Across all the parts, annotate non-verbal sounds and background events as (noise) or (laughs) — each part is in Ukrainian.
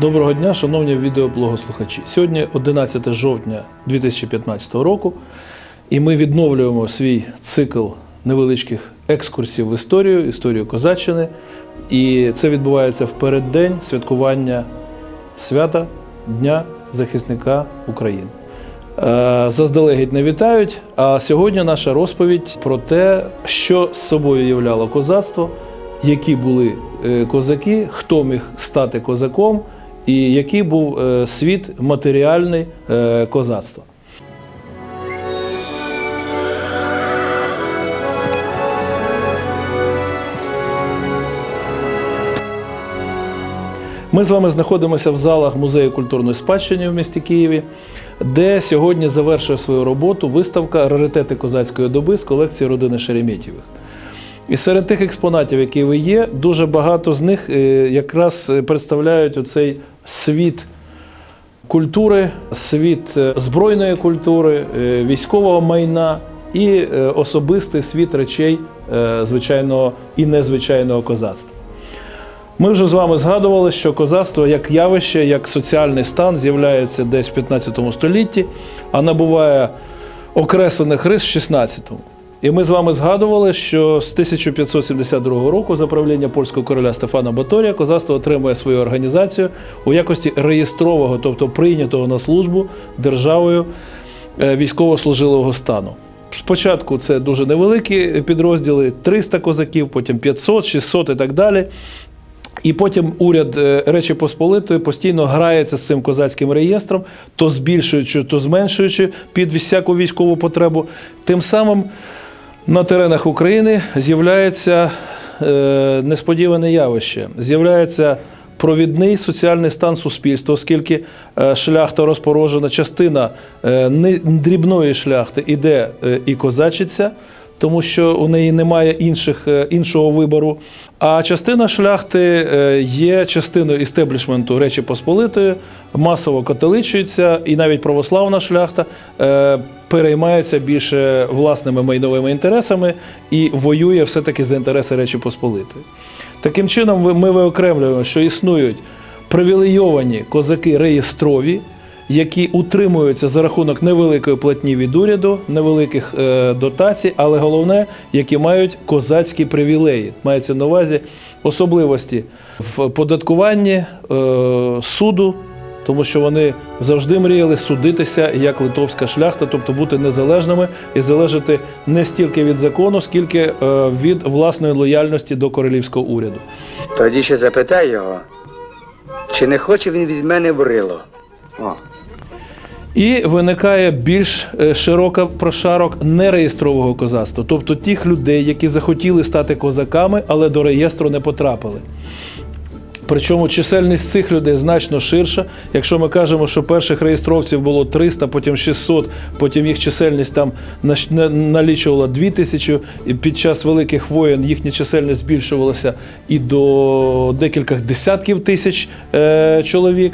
Доброго дня, шановні відеоблогослухачі. Сьогодні 11 жовтня 2015 року, і ми відновлюємо свій цикл невеличких екскурсів в історію, історію Козаччини. І це відбувається в переддень святкування свята Дня захисника України. Е, Заздалегідь не вітають. А сьогодні наша розповідь про те, що з собою являло козацтво, які були е, козаки, хто міг стати козаком, і який був е, світ матеріальний е, козацтва. Ми з вами знаходимося в залах музею культурної спадщини в місті Києві, де сьогодні завершує свою роботу виставка Раритети козацької доби з колекції родини Шереметєвих. І серед тих експонатів, які ви є, дуже багато з них е, якраз е, представляють оцей світ культури, світ е, збройної культури, військового майна і особистий світ речей звичайного і незвичайного козацтва. Ми вже з вами згадували, що козацтво як явище, як соціальний стан з'являється десь в 15 столітті, а набуває окреслених рис в 16 І ми з вами згадували, що з 1572 року за правління польського короля Стефана Баторія козацтво отримує свою організацію у якості реєстрового, тобто прийнятого на службу державою е, військовослужилого стану. Спочатку це дуже невеликі підрозділи, 300 козаків, потім 500, 600 і так далі. І потім уряд е, Речі Посполитої постійно грається з цим козацьким реєстром, то збільшуючи, то зменшуючи під всяку військову потребу. Тим самим на теренах України з'являється е, несподіване явище. З'являється провідний соціальний стан суспільства, оскільки е, шляхта розпорожена, частина е, дрібної шляхти іде і козачиться тому що у неї немає інших, е, іншого вибору. А частина шляхти е, є частиною істеблішменту Речі Посполитої, масово католичується, і навіть православна шляхта е, переймається більше власними майновими інтересами і воює все-таки за інтереси Речі Посполитої. Таким чином, ми виокремлюємо, що існують привілейовані козаки реєстрові, які утримуються за рахунок невеликої платні від уряду, невеликих е, дотацій, але головне, які мають козацькі привілеї. Мається на увазі особливості в податкуванні е, суду, тому що вони завжди мріяли судитися як литовська шляхта, тобто бути незалежними і залежати не стільки від закону, скільки е, від власної лояльності до королівського уряду. Тоді ще запитай його, чи не хоче він від мене брило. О. І виникає більш е, широка прошарок нереєстрового козацтва, тобто тих людей, які захотіли стати козаками, але до реєстру не потрапили. Причому чисельність цих людей значно ширша. Якщо ми кажемо, що перших реєстровців було 300, потім 600, потім їх чисельність там налічувала 2000, і під час великих воєн їхня чисельність збільшувалася і до декількох десятків тисяч е, чоловік.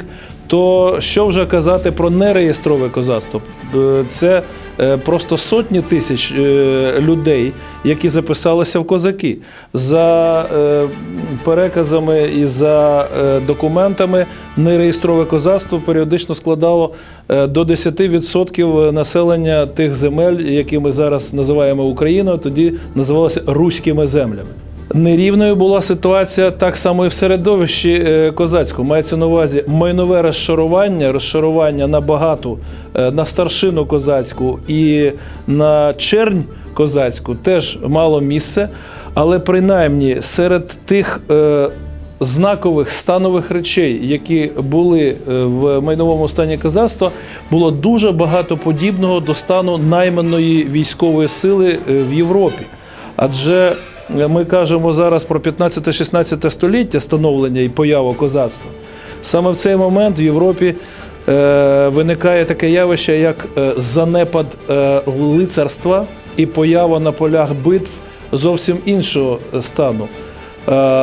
То що вже казати про нереєстрове козацтво? Е, Це е, просто сотні тисяч е, людей, які записалися в козаки. За переказами і за документами нереєстрове козацтво періодично складало до 10% населення тих земель, які ми зараз називаємо Україною, тоді називалося руськими землями. Нерівною була ситуація так само і в середовищі е, козацькому. Мається на увазі майнове розшарування, розшарування на багату, е, на старшину козацьку і на чернь козацьку теж мало місце. Але принаймні серед тих е, знакових станових речей, які були в майновому стані козацтва, було дуже багато подібного до стану найманої військової сили в Європі. Адже ми кажемо зараз про 15-16 століття становлення і появу козацтва. Саме в цей момент в Європі е, виникає таке явище, як е, занепад е, лицарства і поява на полях битв зовсім іншого стану.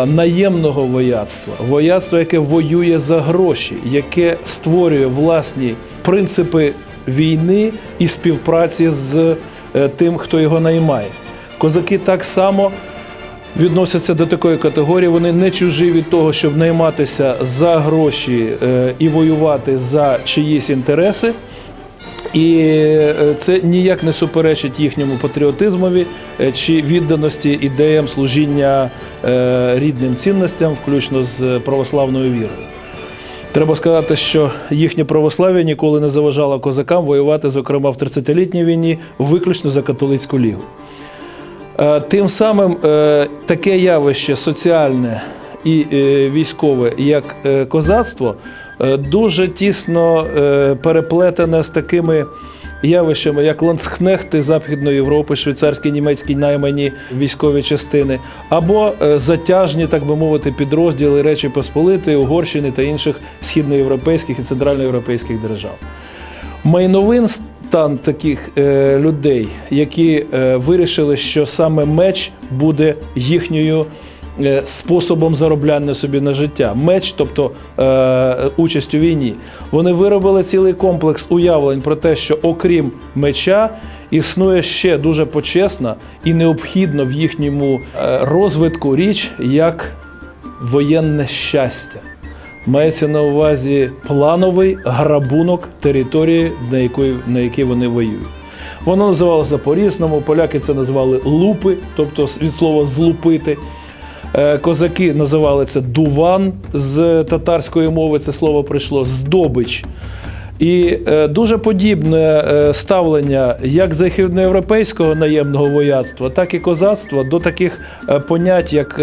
Наємного вояцтва, вояцтва, яке воює за гроші, яке створює власні принципи війни і співпраці з тим, хто його наймає. Козаки так само відносяться до такої категорії. Вони не чужі від того, щоб найматися за гроші е, і воювати за чиїсь інтереси. І е, це ніяк не суперечить їхньому патріотизмові е, чи відданості ідеям служіння рідним цінностям, включно з православною вірою. Треба сказати, що їхнє православ'я ніколи не заважало козакам воювати, зокрема в 30-літній війні, виключно за католицьку лігу. Е, Тим самим е, таке явище соціальне і е, військове, як козацтво, дуже тісно переплетене з такими явищами, як ланцхнехти Західної Європи, швейцарські, німецькі наймані військові частини, або затяжні, так би мовити, підрозділи Речі Посполитої, Угорщини та інших східноєвропейських і центральноєвропейських держав. Майновин стан таких е, людей, які е, вирішили, що саме меч буде їхньою е, способом заробляння собі на життя. Меч, тобто е, участь у війні. Вони виробили цілий комплекс уявлень про те, що окрім меча. Існує ще дуже почесна і необхідна в їхньому е, розвитку річ як воєнне щастя. Мається на увазі плановий грабунок території, на якої, на якій вони воюють. Воно називалося по-різному. Поляки це називали лупи, тобто від слова злупити. Е, Козаки називали це дуван з татарської мови. Це слово прийшло здобич. І е, дуже подібне е, ставлення як західноєвропейського наємного вояцтва, так і козацтва до таких понять, як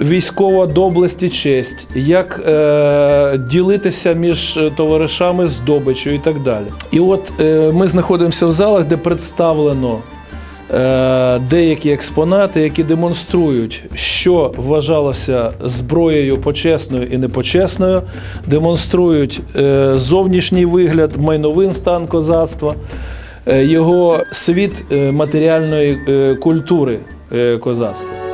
військова доблесть і честь, як е, ділитися між е, товаришами здобичю і так далі. І от е, ми знаходимося в залах, де представлено е, деякі експонати, які демонструють, що вважалося зброєю почесною і непочесною, демонструють е, зовнішній вигляд, майновин стан козацтва, е, його світ е, матеріальної культури козацтва.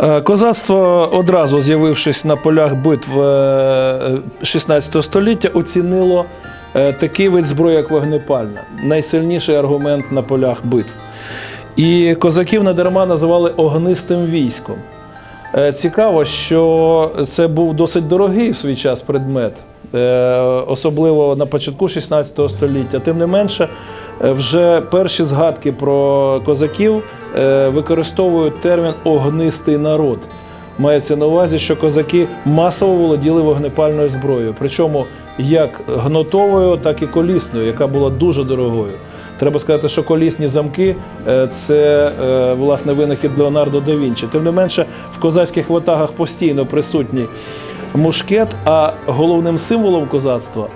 Козацтво, одразу з'явившись на полях битв е, 16 століття, оцінило е, такий вид зброї, як вогнепальна. Найсильніший аргумент на полях битв. І козаків надарма називали огнистим військом. Е, Цікаво, що це був досить дорогий в свій час предмет, е, особливо на початку 16 століття. Тим не менше, е, вже перші згадки про козаків е, використовують термін огнистий народ. Мається на увазі, що козаки масово володіли вогнепальною зброєю, причому як гнотовою, так і колісною, яка була дуже дорогою. Треба сказати, що колісні замки е, це е, власне винахід Леонардо да Вінчі. Тим не менше, в козацьких ватагах постійно присутній мушкет, а головним символом козацтва,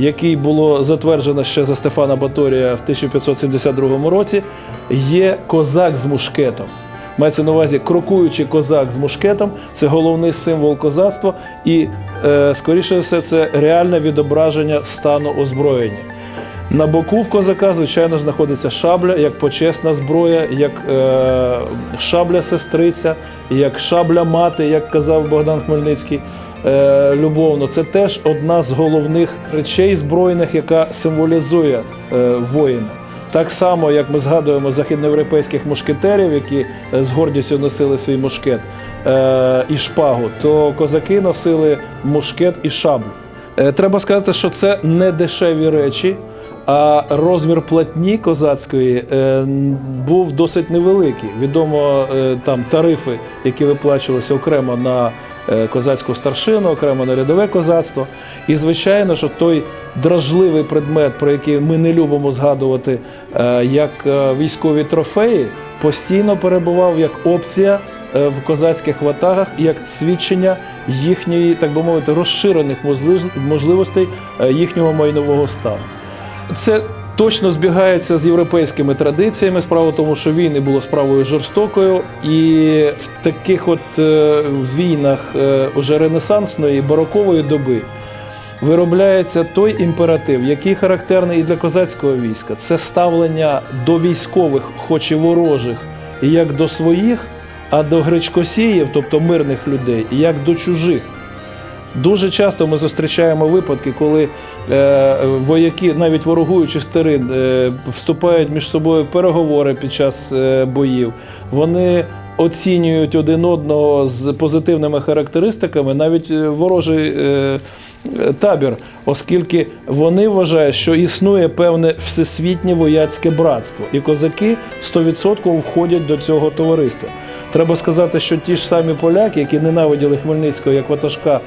який було затверджено ще за Стефана Баторія в 1572 році, є козак з мушкетом. Мається на увазі крокуючий козак з мушкетом це головний символ козацтва, і, е, скоріше все, це реальне відображення стану озброєння. На боку в козака, звичайно, знаходиться шабля як почесна зброя, як е, шабля сестриця, як шабля мати, як казав Богдан Хмельницький. Е, любовно, це теж одна з головних речей збройних, яка символізує е, воїна. Так само, як ми згадуємо західноєвропейських мушкетерів, які е, з гордістю носили свій мушкет е, і шпагу, то козаки носили мушкет і шаблю. Е, Треба сказати, що це не дешеві речі, а розмір платні козацької е, був досить невеликий. Відомо е, там тарифи, які виплачувалися окремо на козацьку старшину, окремо на рядове козацтво. І звичайно, що той дражливий предмет, про який ми не любимо згадувати, е, як е, військові трофеї, постійно перебував як опція е, в козацьких ватагах, як свідчення їхньої, так би мовити, розширених можливостей е, їхнього майнового стану. Це точно збігається з європейськими традиціями. Справа в тому, що війни було справою жорстокою, і в таких от е, війнах е, уже ренесансної барокової доби виробляється той імператив, який характерний і для козацького війська. Це ставлення до військових, хоч і ворожих, як до своїх, а до гречкосіїв, тобто мирних людей, як до чужих. Дуже часто ми зустрічаємо випадки, коли е, вояки, навіть ворогуючи стерин, е, вступають між собою переговори під час е, боїв. Вони оцінюють один одного з позитивними характеристиками, навіть е, ворожий е, табір, оскільки вони вважають, що існує певне всесвітнє вояцьке братство, і козаки 100% входять до цього товариства. Треба сказати, що ті ж самі поляки, які ненавиділи Хмельницького як ватажка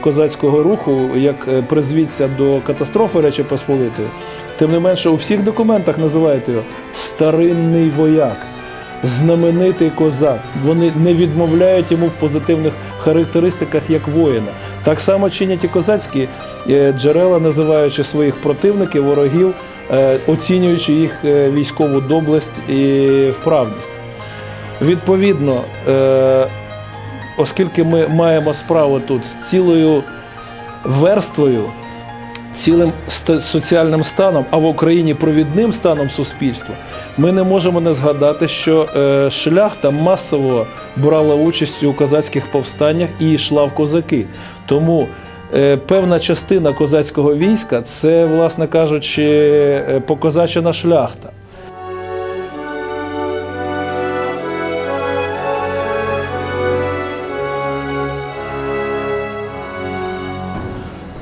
козацького руху, як е, призвідця до катастрофи Речі Посполитої, тим не менше у всіх документах називають його старинний вояк, знаменитий козак. Вони не відмовляють йому в позитивних характеристиках як воїна. Так само чинять і козацькі е, джерела, називаючи своїх противників, ворогів, е, оцінюючи їх е, військову доблесть і вправність. Відповідно, е, оскільки ми маємо справу тут з цілою верствою, цілим соціальним станом, а в Україні провідним станом суспільства, ми не можемо не згадати, що е, шляхта масово брала участь у козацьких повстаннях і йшла в козаки. Тому е, певна частина козацького війська це, власне кажучи, е, покозачена шляхта.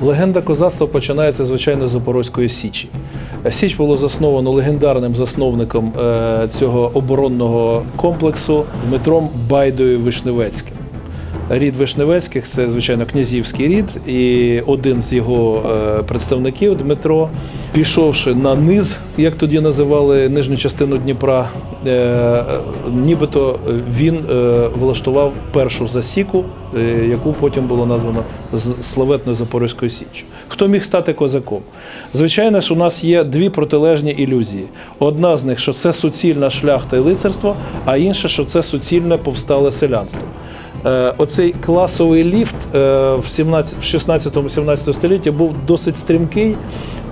Легенда козацтва починається, звичайно, з Запорозької Січі. Січ було засновано легендарним засновником е, цього оборонного комплексу Дмитром Байдою Вишневецьким. Рід Вишневецьких це, звичайно, князівський рід, і один з його е, представників, Дмитро, пішовши на низ, як тоді називали нижню частину Дніпра, е, нібито він влаштував першу засіку, яку потім було названо славетною Запорізькою Січчю. Хто міг стати козаком? Звичайно ж, у нас є дві протилежні ілюзії. Одна з них, що це суцільна шляхта і лицарство, а інша, що це суцільне повстале селянство. Е, Оцей класовий ліфт е, в 17 в 16-17 столітті був досить стрімкий,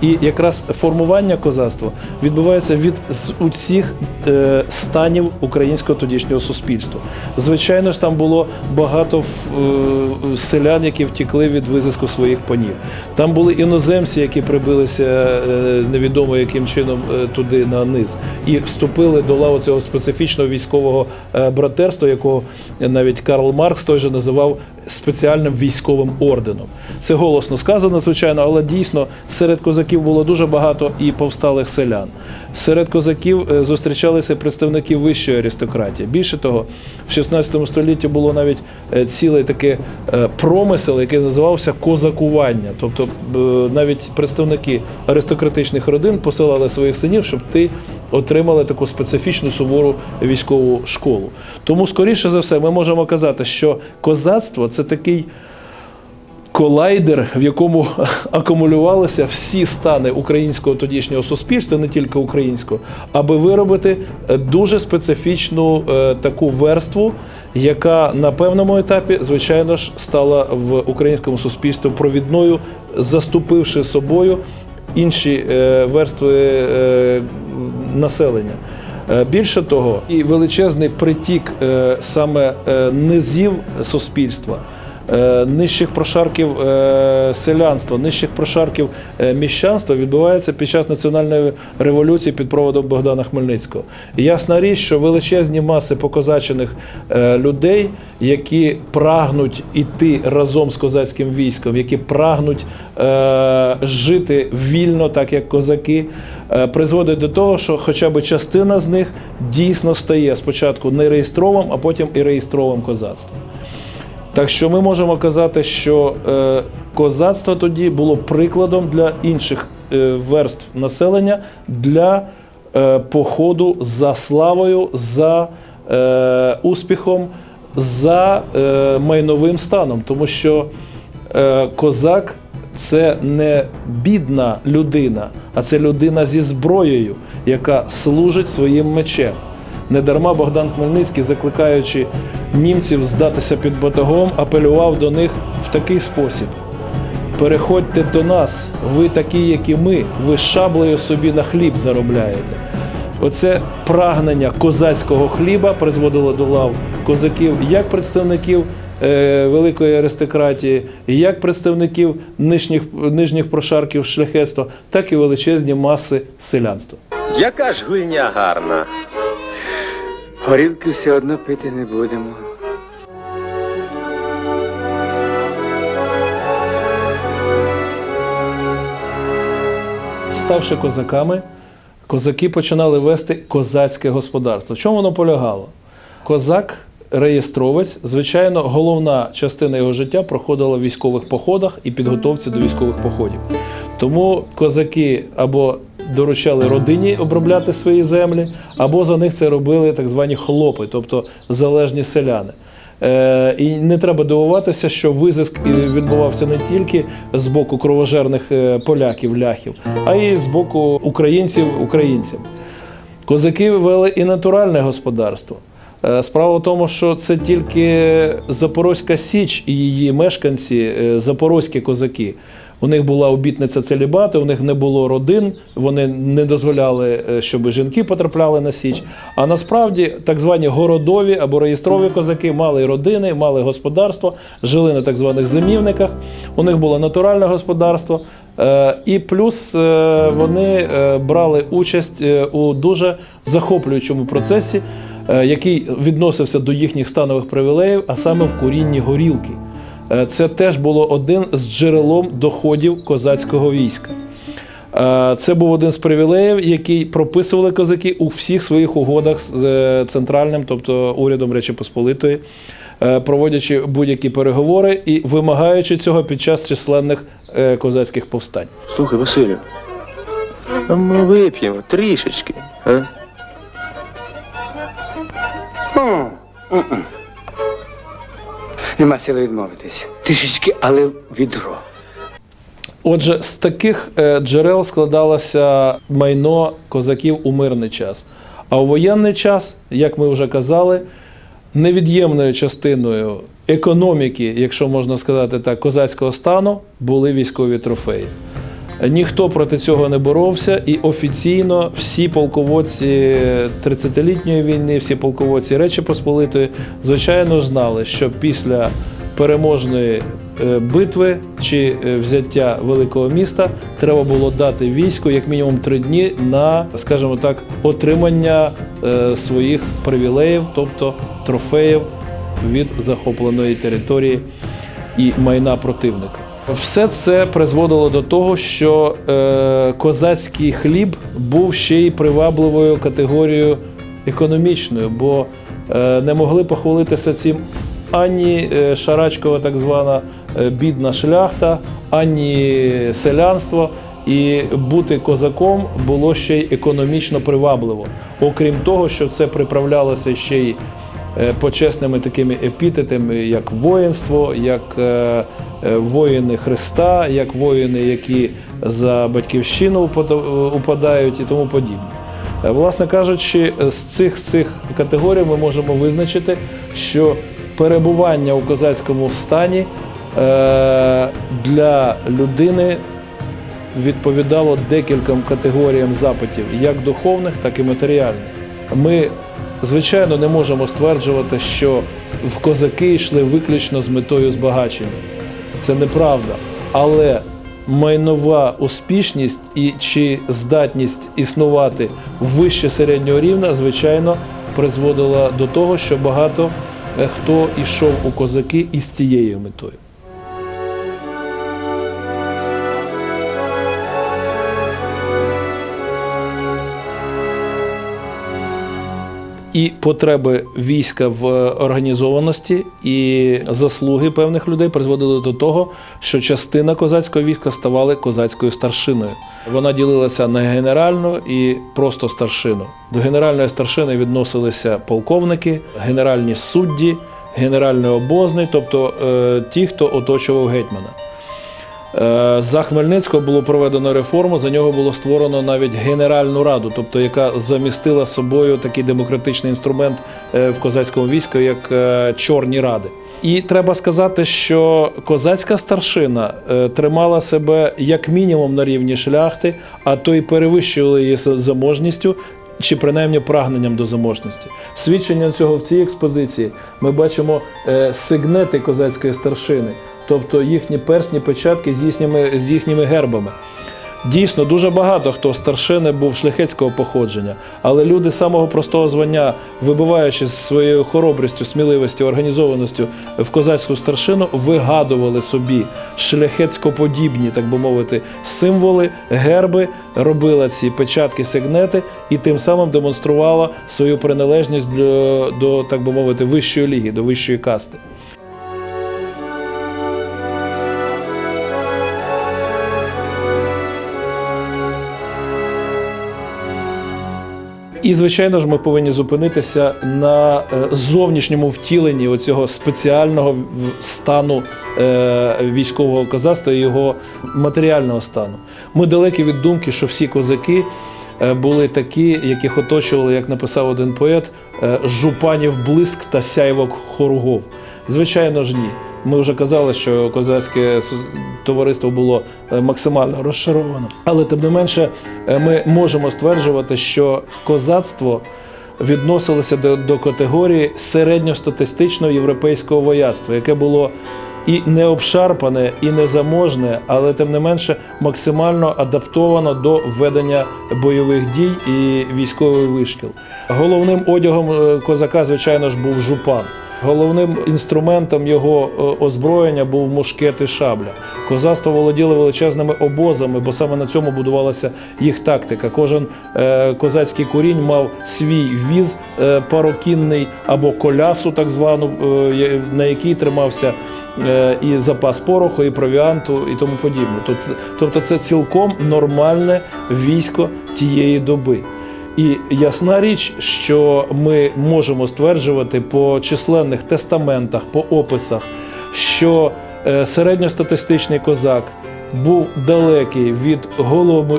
і якраз формування козацтва відбувається від усіх е, станів українського тодішнього суспільства. Звичайно ж, там було багато е, селян, які втікли від визиску своїх панів. Там були іноземці, які прибилися е, невідомо яким чином туди на низ, і вступили до лави цього специфічного військового братерства, якого навіть Карл Маркс той же називав спеціальним військовим орденом. Це голосно сказано, звичайно, але дійсно серед козаків було дуже багато і повсталих селян. Серед козаків е, зустрічалися представники вищої аристократії. Більше того, в 16 столітті було навіть е, цілий такий е, промисел, який називався козакування. Тобто е, навіть представники аристократичних родин посилали своїх синів, щоб ти отримали таку специфічну сувору військову школу. Тому, скоріше за все, ми можемо казати, що козацтво це такий колайдер, в якому (laughs) акумулювалися всі стани українського тодішнього суспільства, не тільки українського, аби виробити е, дуже специфічну е, таку верству, яка на певному етапі, звичайно ж, стала в українському суспільстві провідною, заступивши собою інші е, верстви населення. Більше того, і величезний притік саме низів суспільства, нижчих прошарків е, селянства, нижчих прошарків е, міщанства відбувається під час національної революції під проводом Богдана Хмельницького. Ясна річ, що величезні маси покозачених е, людей, які прагнуть іти разом з козацьким військом, які прагнуть е, жити вільно, так як козаки, е, призводить до того, що хоча б частина з них дійсно стає спочатку не реєстровим, а потім і реєстровим козацтвом. Так що ми можемо казати, що е, козацтво тоді було прикладом для інших е, верств населення для е, походу за славою, за е, успіхом, за е, майновим станом. Тому що е, козак це не бідна людина, а це людина зі зброєю, яка служить своїм мечем. Недарма Богдан Хмельницький, закликаючи німців здатися під батагом, апелював до них в такий спосіб: переходьте до нас, ви такі, як і ми, ви шаблею собі на хліб заробляєте. Оце прагнення козацького хліба призводило до лав козаків як представників е, великої аристократії, як представників нижніх, нижніх прошарків шляхетства, так і величезні маси селянства. Яка ж гульня гарна. Горілки все одно пити не будемо. Ставши козаками, козаки починали вести козацьке господарство. В чому воно полягало? Козак, реєстровець, звичайно, головна частина його життя проходила в військових походах і підготовці до військових походів. Тому козаки або доручали родині обробляти свої землі, або за них це робили так звані хлопи, тобто залежні селяни. Е, і не треба дивуватися, що визиск відбувався не тільки з боку кровожерних е, поляків, ляхів, а й з боку українців, українців. Козаки вели і натуральне господарство. Е, Справа в тому, що це тільки Запорозька Січ і її мешканці, е, запорозькі козаки. У них була обітниця целібату, у них не було родин, вони не дозволяли, е, щоб жінки потрапляли на Січ. А насправді так звані городові або реєстрові козаки мали родини, мали господарство, жили на так званих зимівниках. У них було натуральне господарство. Е, І плюс е, вони брали участь у дуже захоплюючому процесі, який відносився до їхніх станових привілеїв, а саме в курінні горілки. Е, Це теж було один з джерелом доходів козацького війська. Е, Це був один з привілеїв, який прописували козаки у всіх своїх угодах з е, центральним, тобто урядом Речі Посполитої, проводячи будь-які переговори і вимагаючи цього під час численних козацьких повстань. Слухай, Василю, ми вип'ємо трішечки. А? Нема сили відмовитись. Трішечки, але відро. Отже, з таких е, джерел складалося майно козаків у мирний час. А у воєнний час, як ми вже казали, невід'ємною частиною економіки, якщо можна сказати так, козацького стану були військові трофеї. Ніхто проти цього не боровся, і офіційно всі полководці 30-літньої війни, всі полководці Речі Посполитої, звичайно знали, що після переможної е, битви чи е, взяття великого міста треба було дати війську як мінімум три дні на, скажімо так, отримання е, своїх привілеїв, тобто трофеїв від захопленої території і майна противника. Все це призводило до того, що е, козацький хліб був ще й привабливою категорією економічною, бо е, не могли похвалитися цим ані е, шарачкова, так звана е, бідна шляхта, ані селянство. І бути козаком було ще й економічно привабливо. Окрім того, що це приправлялося ще й е, почесними такими епітетами, як воїнство, як воїни Христа, як воїни, які за батьківщину упадають і тому подібне. Е, Власне кажучи, з цих цих категорій ми можемо визначити, що перебування у козацькому стані е, для людини відповідало декільком категоріям запитів, як духовних, так і матеріальних. Ми, звичайно, не можемо стверджувати, що в козаки йшли виключно з метою збагачення. Це неправда. Але майнова успішність і чи здатність існувати вище середнього рівня, звичайно, призводила до того, що багато е, хто йшов у козаки із цією метою. І потреби війська в організованості і заслуги певних людей призводили до того, що частина козацького війська ставали козацькою старшиною. Вона ділилася на генеральну і просто старшину. До генеральної старшини відносилися полковники, генеральні судді, генеральний обозний, тобто е, ті, хто оточував гетьмана. Е, За Хмельницького було проведено реформу. За нього було створено навіть Генеральну раду, тобто яка замістила собою такий демократичний інструмент е, в козацькому війську, як е, чорні ради. І треба сказати, що козацька старшина тримала себе як мінімум на рівні шляхти, а то й перевищувала її заможністю чи принаймні прагненням до заможності. Свідчення цього в цій експозиції ми бачимо сигнети козацької старшини, тобто їхні персні печатки з їхніми, з їхніми гербами. Дійсно, дуже багато хто старшини був шляхетського походження, але люди самого простого звання, вибиваючи своєю хоробрістю, сміливістю, організованістю в козацьку старшину, вигадували собі шляхетськоподібні, так би мовити, символи, герби, робила ці печатки, сигнети і тим самим демонструвала свою приналежність до, до так би мовити, вищої ліги, до вищої касти. І, звичайно ж, ми повинні зупинитися на е, зовнішньому втіленні оцього спеціального стану е, військового козацтва і його матеріального стану. Ми далекі від думки, що всі козаки е, були такі, яких оточували, як написав один поет, жупанів блиск та сяйвок хоругов. Звичайно ж, ні. Ми вже казали, що козацьке товариство було е, максимально розшаровано. Але тим не менше, е, ми можемо стверджувати, що козацтво відносилося до, до категорії середньостатистичного європейського вояцтва, яке було і не обшарпане, і не заможне, але тим не менше максимально адаптовано до ведення бойових дій і військовий вишкіл. Головним одягом е, козака, звичайно ж, був жупан. Головним інструментом його е, озброєння був мушкет і шабля. Козацтво володіло величезними обозами, бо саме на цьому будувалася їх тактика. Кожен е, козацький курінь мав свій віз е, парокінний або колясу, так звану, на якій тримався і запас пороху, і провіанту, і тому подібне. Тобто, тобто це цілком нормальне військо тієї доби. І ясна річ, що ми можемо стверджувати по численних тестаментах, по описах, що е, середньостатистичний козак був далекий від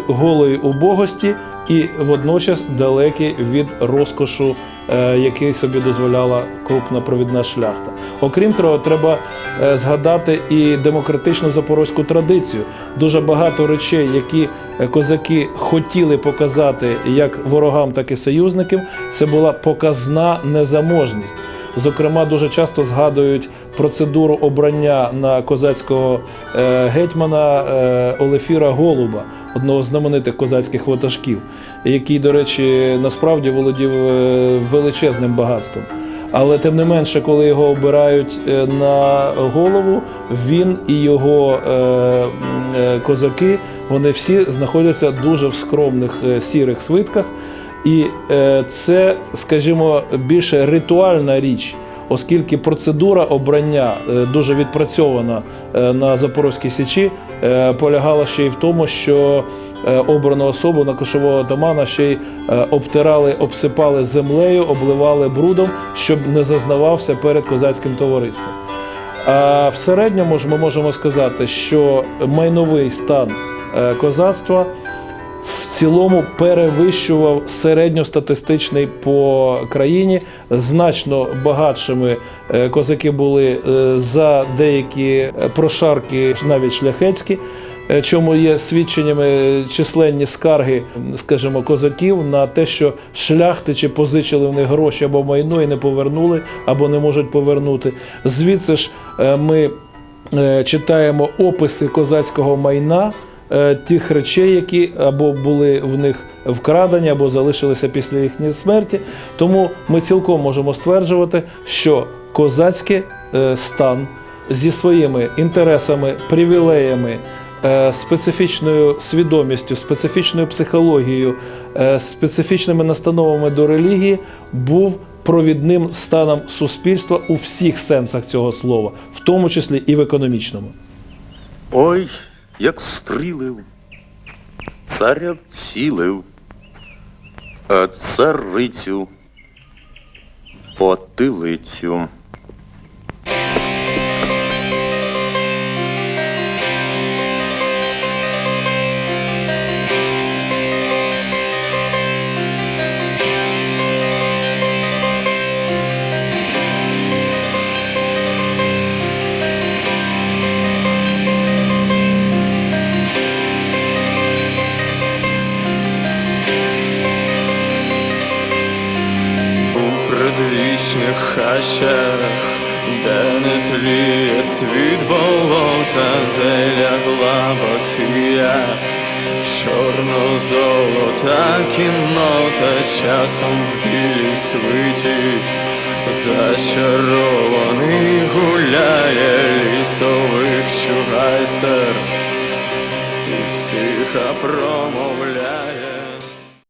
голої убогості і водночас далекий від розкошу, який собі дозволяла крупна провідна шляхта. Окрім того, треба е, згадати і демократичну запорозьку традицію. Дуже багато речей, які е, козаки хотіли показати як ворогам, так і союзникам, це була показна незаможність. Зокрема, дуже часто згадують процедуру обрання на козацького е, гетьмана е, Олефіра Голуба, одного з знаменитих козацьких ватажків, який, до речі, насправді володів е, величезним багатством. Але тим не менше, коли його обирають е, на голову, він і його е, козаки, вони всі знаходяться дуже в скромних сірих свитках. І це, скажімо, більше ритуальна річ, оскільки процедура обрання е, дуже відпрацьована е, на Запорозькій Січі, е, полягала ще й в тому, що обрану особу на кошового атамана ще й обтирали, обсипали землею, обливали брудом, щоб не зазнавався перед козацьким товариством. А в середньому ж ми можемо сказати, що майновий стан козацтва цілому перевищував середньостатистичний по країні. Значно багатшими е, козаки були е, за деякі е, прошарки, навіть шляхетські. Чому є свідченнями численні скарги, скажімо, козаків на те, що шляхтичі позичили в них гроші або майно і не повернули, або не можуть повернути. Звідси ж ми читаємо описи козацького майна, тих речей, які або були в них вкрадені, або залишилися після їхньої смерті. Тому ми цілком можемо стверджувати, що козацький е, стан зі своїми інтересами, привілеями. е, Специфічною свідомістю, специфічною психологією, е, специфічними настановами до релігії був провідним станом суспільства у всіх сенсах цього слова, в тому числі і в економічному. Ой, як стрілив, царя вцілив, а царицю потилицю. Зачарований гуляє лісовик чугайстер і стиха промовляє.